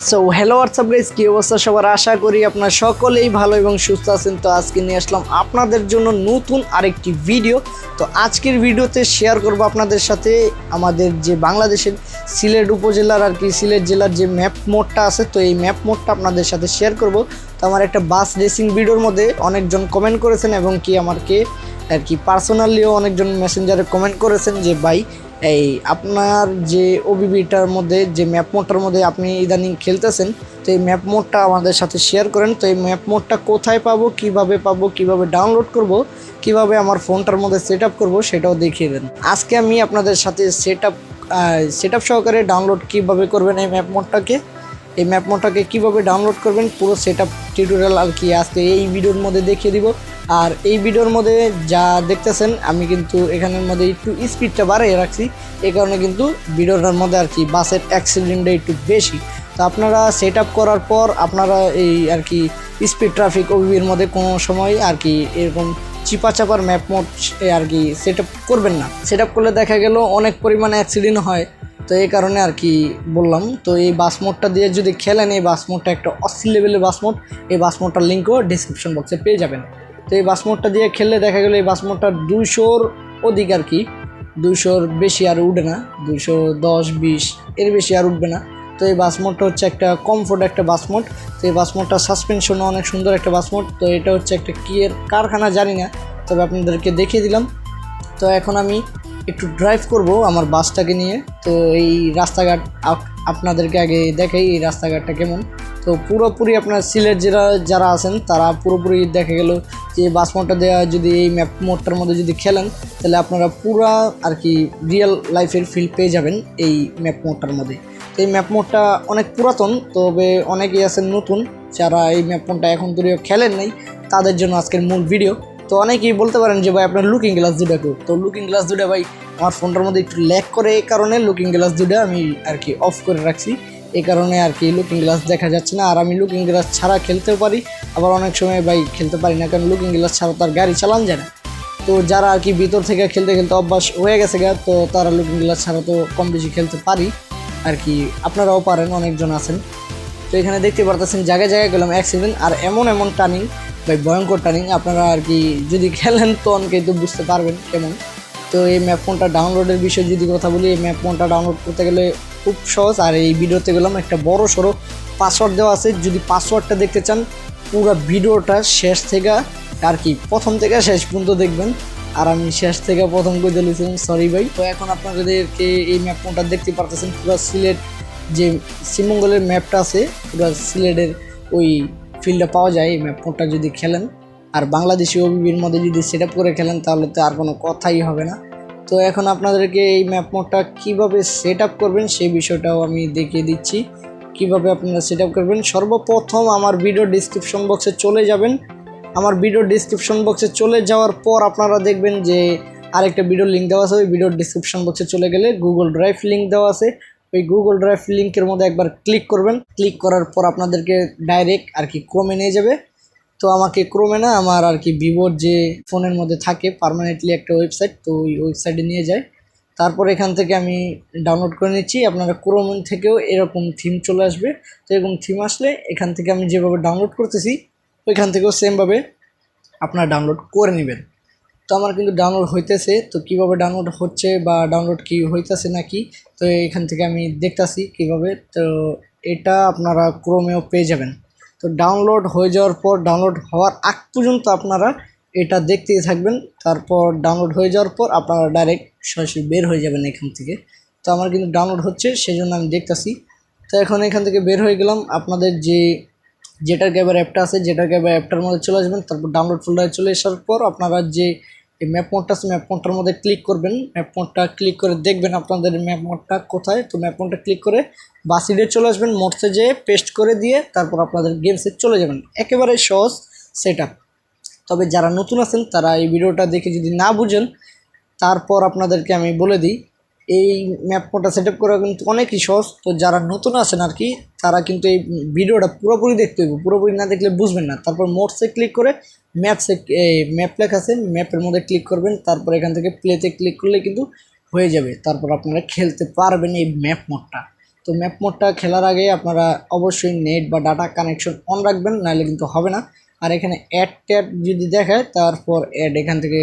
So hello WhatsApp guys কি অবস্থা? সবার আশা করি আপনারা সকলেই ভালো এবং সুস্থ আছেন। তো আজকে নিয়ে আসলাম আপনাদের জন্য নতুন আরেকটি ভিডিও তো আজকের ভিডিওতে শেয়ার করব আপনাদের সাথে আমাদের যে বাংলাদেশের সিলেট উপজেলার আর কি, সিলেট জেলার যে ম্যাপ মোডটা আছে, তো এই ম্যাপ মোডটা আপনাদের সাথে শেয়ার করব। তো আমার একটা বাস রেসিং ভিডিওর মধ্যে অনেকজন কমেন্ট করেছেন এবং কি আমাকে আর কি পার্সোনালিও অনেকজন মেসেঞ্জারে কমেন্ট করেছেন যে, ভাই এই আপনার যে ওবিবিটার মধ্যে, যে ম্যাপ মোডটার মধ্যে আপনি ইদানিং খেলতেছেন, তো এই ম্যাপ মোডটা আমাদের সাথে শেয়ার করেন। তো এই ম্যাপ মোডটা কোথায় পাবো, কীভাবে পাবো, কীভাবে ডাউনলোড করব, কীভাবে আমার ফোনটার মধ্যে সেট আপ করব সেটাও দেখিয়ে দেন। আজকে আমি আপনাদের সাথে সেট আপ সেট আপ সহকারে ডাউনলোড কীভাবে করবেন এই ম্যাপ মোডটাকে এই ম্যাপ মোডটাকে কীভাবে ডাউনলোড করবেন, পুরো সেট আপ টিউটোরিয়াল আর কি আজকে এই ভিডিওর মধ্যে দেখিয়ে দিব। আর এই ভিডিওর মধ্যে যা দেখতেছেন, আমি কিন্তু এখানের মধ্যে একটু স্পিডটা বাড়িয়ে রাখছি। এই কারণে কিন্তু ভিডিওটার মধ্যে আর কি বাসের অ্যাক্সিডেন্টটা একটু বেশি। তো আপনারা সেট করার পর আপনারা এই আর কি স্পিড ট্রাফিক ওবির মধ্যে কোনো সময় আর কি এরকম চিপা চাপার ম্যাপ মোড আর কি সেট করবেন না। সেট করলে দেখা গেল অনেক পরিমাণে অ্যাক্সিডেন্ট হয়। তো এই কারণে আর কি বললাম। তো এই বাস মোডটা দিয়ে যদি খেলেন, এই বাস মোডটা একটা অস্থির লেভেলের বাস মোড। এই বাস মোডটার লিঙ্কও ডিসক্রিপশন বক্সে পেয়ে যাবেন। তো এই বাস মোডটা দিয়ে খেললে দেখা গেলো এই বাস মোডটা দুশোর অধিক আর কি। দুশোর বেশি আর উঠবে না। দুশো দশ, বিশ, এর বেশি আর উঠবে না। তো এই বাস মোডটা হচ্ছে একটা কমফোর্ট একটা বাস মোড। তো এই বাস মোডটা সাসপেনশনও অনেক সুন্দর একটা বাস মোড। তো এটা হচ্ছে একটা কিয়ের কারখানা জানি না। তবে আপনাদেরকে দেখিয়ে দিলাম। তো এখন আমি একটু ড্রাইভ করব আমার বাসটাকে নিয়ে। তো এই রাস্তাঘাট আপ- আপনাদেরকে আগে দেখাই এই রাস্তাঘাটটা কেমন। তো পুরোপুরি আপনার সিলেট যারা যারা আছেন, তারা পুরোপুরি দেখা গেল যে বাস মোডটা দেওয়া যদি এই ম্যাপ মোডটার মধ্যে যদি খেলেন, তাহলে আপনারা পুরা আর কি রিয়েল লাইফের ফিল পেয়ে যাবেন এই ম্যাপ মোডটার মধ্যে। তো এই ম্যাপ মোডটা অনেক পুরাতন, তবে অনেকেই আছেন নতুন, যারা এই ম্যাপ মোডটা এখন তৈরিও খেলেন নাই, তাদের জন্য আজকের মূল ভিডিও তো অনেকেই বলতে পারেন যে ভাই, আপনার লুকিং গ্লাস দুটা কেউ তো লুকিং গ্লাস দুটা ভাই, আমার ফোনটার মধ্যে একটু ল্যাক করে এই কারণে লুকিং গ্লাস দুটা আমি আর কি অফ করে রাখছি। এই কারণে আর কি লুকিং গ্লাস দেখা যাচ্ছে না। আর আমি লুকিং গ্লাস ছাড়া খেলতেও পারি। আবার অনেক সময় ভাই খেলতে পারি না, কারণ লুকিং গ্লাস ছাড়া তার গাড়ি চালান যায় না। তো যারা আর কি ভিতর থেকে খেলতে খেলতে অভ্যাস হয়ে গেছে গা, তো তারা লুকিং গ্লাস ছাড়া তো কম বেশি খেলতে পারি। আর কি আপনারাও পারেন, অনেকজন আছেন। তো এখানে দেখতে পারতেছেন, জায়গায় জায়গায় গেলাম অ্যাক্সিডেন্ট আর এমন এমন টার্নিং ভাই, ভয়ঙ্কর টার্নিং আপনারা আর কি যদি খেলেন তো অনেকেই তো বুঝতে পারবেন কেমন। তো এই ম্যাপ ফোনটা ডাউনলোডের বিষয়ে যদি কথা বলি, এই ম্যাপ ফোনটা ডাউনলোড করতে গেলে খুব সহজ। আর এই ভিডিওতে গেলাম একটা বড় সড়ো পাসওয়ার্ড দেওয়া আছে। যদি পাসওয়ার্ডটা দেখতে চান, পুরো ভিডিওটা শেষ থেকে আর কি প্রথম থেকে শেষ পর্যন্ত দেখবেন। আর আমি শেষ থেকে প্রথম করে দিয়েছিলাম সরি ভাই। তো এখন আপনাদেরকে এই ম্যাপ ফোনটা দেখতে পারতেছেন, পুরো সিলেট যে শ্রীমঙ্গলের ম্যাপটা আছে, পুরো সিলেটের ওই ফিল্ডটা পাওয়া যায়, এই ম্যাপ ফোনটা যদি খেলেন। আর বাংলাদেশি ওবিবির মধ্যে যদি সেট আপ করে খেলেন, তাহলে তো আর কোনো কথাই হবে না। তো এখন আপনাদেরকে এই ম্যাপ মোডটা কীভাবে সেট আপ করবেন, সেই বিষয়টাও আমি দেখিয়ে দিচ্ছি। কীভাবে আপনারা সেট আপ করবেন, সর্বপ্রথম আমার ভিডিও ডিসক্রিপশন বক্সে চলে যাবেন। আমার ভিডিও ডিসক্রিপশন বক্সে চলে যাওয়ার পর আপনারা দেখবেন যে আরেকটা ভিডিও লিঙ্ক দেওয়া আছে, ওই ভিডিওর ডিসক্রিপশন বক্সে চলে গেলে গুগল ড্রাইভ লিঙ্ক দেওয়া আছে। ওই গুগল ড্রাইভ লিঙ্কের মধ্যে একবার ক্লিক করবেন। ক্লিক করার পর আপনাদেরকে ডাইরেক্ট আর কি ক্রোমে নিয়ে যাবে। তো আমাকে ক্রোমে না আমার আর কি ভিভোর যে ফোনের মধ্যে থাকে পার্মানেন্টলি একটা ওয়েবসাইট তো ওই ওয়েবসাইটে নিয়ে যায়। তারপর এখান থেকে আমি ডাউনলোড করে নিচ্ছি। আপনারা ক্রোম থেকেও এরকম থিম চলে আসবে। তো এরকম থিম আসলে এখান থেকে আমি যেভাবে ডাউনলোড করতেছি, ওইখান থেকেও সেমভাবে আপনারা ডাউনলোড করে নেবেন। তো আমার কিন্তু ডাউনলোড হইতেছে, তো কীভাবে ডাউনলোড হচ্ছে বা ডাউনলোড কি হইতেছে নাকি, তো এখান থেকে আমি দেখতাছি কীভাবে, তো এটা আপনারা ক্রোমেও পেয়ে যাবেন। তো ডাউনলোড হয়ে যাওয়ার পর ডাউনলোড হওয়ার আগ পর্যন্ত আপনারা এটা দেখতেই থাকবেন, তারপর ডাউনলোড হয়ে যাওয়ার পর আপনারা ডাইরেক্ট সরাসরি বের হয়ে যাবেন এখান থেকে। তো আমার কিন্তু ডাউনলোড হচ্ছে সেই জন্য আমি দেখতাছি। তো এখন এখান থেকে বের হয়ে গেলাম, আপনাদের যে যেটার ক্যাবের অ্যাপটা আছে, যেটার ক্যাবার অ্যাপটার মধ্যে চলে আসবেন, তারপর ডাউনলোড ফোল্ডারে চলে আসার পর আপনারা যে এই ম্যাপ মোডটা আছে ম্যাপ মোডটার মধ্যে ক্লিক করবেন। ম্যাপ মোডটা ক্লিক করে দেখবেন আপনাদের ম্যাপ মোডটা কোথায়। তো ম্যাপ মোডটা ক্লিক করে বাসিডে চলে আসবেন মোডসে যেয়ে পেস্ট করে দিয়ে তারপর আপনাদের গেমসে চলে যাবেন। একেবারে সহজ সেট তবে যারা নতুন আছেন, তারা এই ভিডিওটা দেখে যদি না বুঝেন, তারপর আপনাদেরকে আমি বলে দিই এই ম্যাপ মোডটা সেট আপ করা কিন্তু অনেকই সহজ। তো যারা নতুন আছেন আর কি, তারা কিন্তু এই ভিডিওটা পুরোপুরি দেখতে হবে। পুরোপুরি না দেখলে বুঝবেন না। তারপর মোডসে ক্লিক করে ম্যাপসে ম্যাপ লেখা আছে ম্যাপের মধ্যে ক্লিক করবেন। তারপর এখান থেকে প্লেতে ক্লিক করলে কিন্তু হয়ে যাবে। তারপর আপনারা খেলতে পারবেন এই ম্যাপ মোডটা তো ম্যাপ মোডটা খেলার আগে আপনারা অবশ্যই নেট বা ডাটা কানেকশন অন রাখবেন, নাহলে কিন্তু হবে না। আর এখানে অ্যাড ট্যাড যদি দেখায়, তারপর অ্যাড এখান থেকে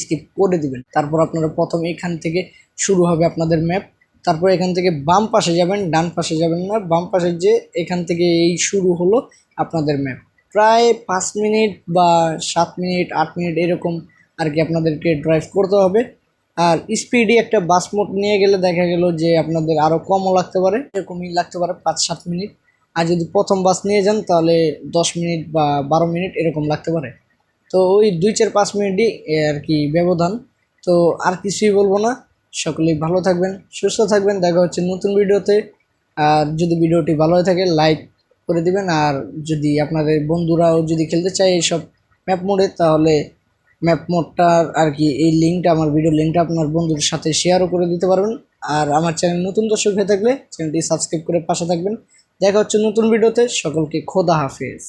স্কিপ করে দিবেন। তারপর আপনারা প্রথম এখান থেকে শুরু হবে আপনাদের ম্যাপ। তারপর এখান থেকে বাম পাশে যাবেন, ডান পাশে যাবেন না। বাম পাশে যে এখান থেকে এই শুরু হলো আপনাদের ম্যাপ। প্রায় পাঁচ মিনিট বা সাত মিনিট, আট মিনিট এরকম আর কি আপনাদেরকে ড্রাইভ করতে হবে। আর স্পিডি একটা বাস মোড নিয়ে গেলে দেখা গেল যে আপনাদের আরও কমও লাগতে পারে, এরকমই লাগতে পারে পাঁচ, সাত মিনিট। আর যদি প্রথম বাস নিয়ে যান তাহলে দশ মিনিট বা বারো মিনিট এরকম লাগতে পারে। তো ওই দুই চার পাঁচ মিনিটই আর কি ব্যবধান। তো আর কিছুই বলব না। সকলেই ভালো থাকবেন, সুস্থ থাকবেন, দেখা হচ্ছে নতুন ভিডিওতে। আর যদি ভিডিওটি ভালো হয়ে থাকে লাইক করে দিবেন। আর যদি আপনাদের বন্ধুরাও যদি খেলতে চায় এইসব ম্যাপ মোডে তাহলে ম্যাপ মোডটার আর কি এই লিঙ্কটা আমার ভিডিও লিঙ্কটা আপনার বন্ধুর সাথে শেয়ারও করে দিতে পারবেন। আর আমার চ্যানেল নতুন দর্শক হয়ে থাকলে চ্যানেলটি সাবস্ক্রাইব করে পাশে থাকবেন। দেখা হচ্ছে নতুন ভিডিওতে, সকলকে খোদা হাফেজ।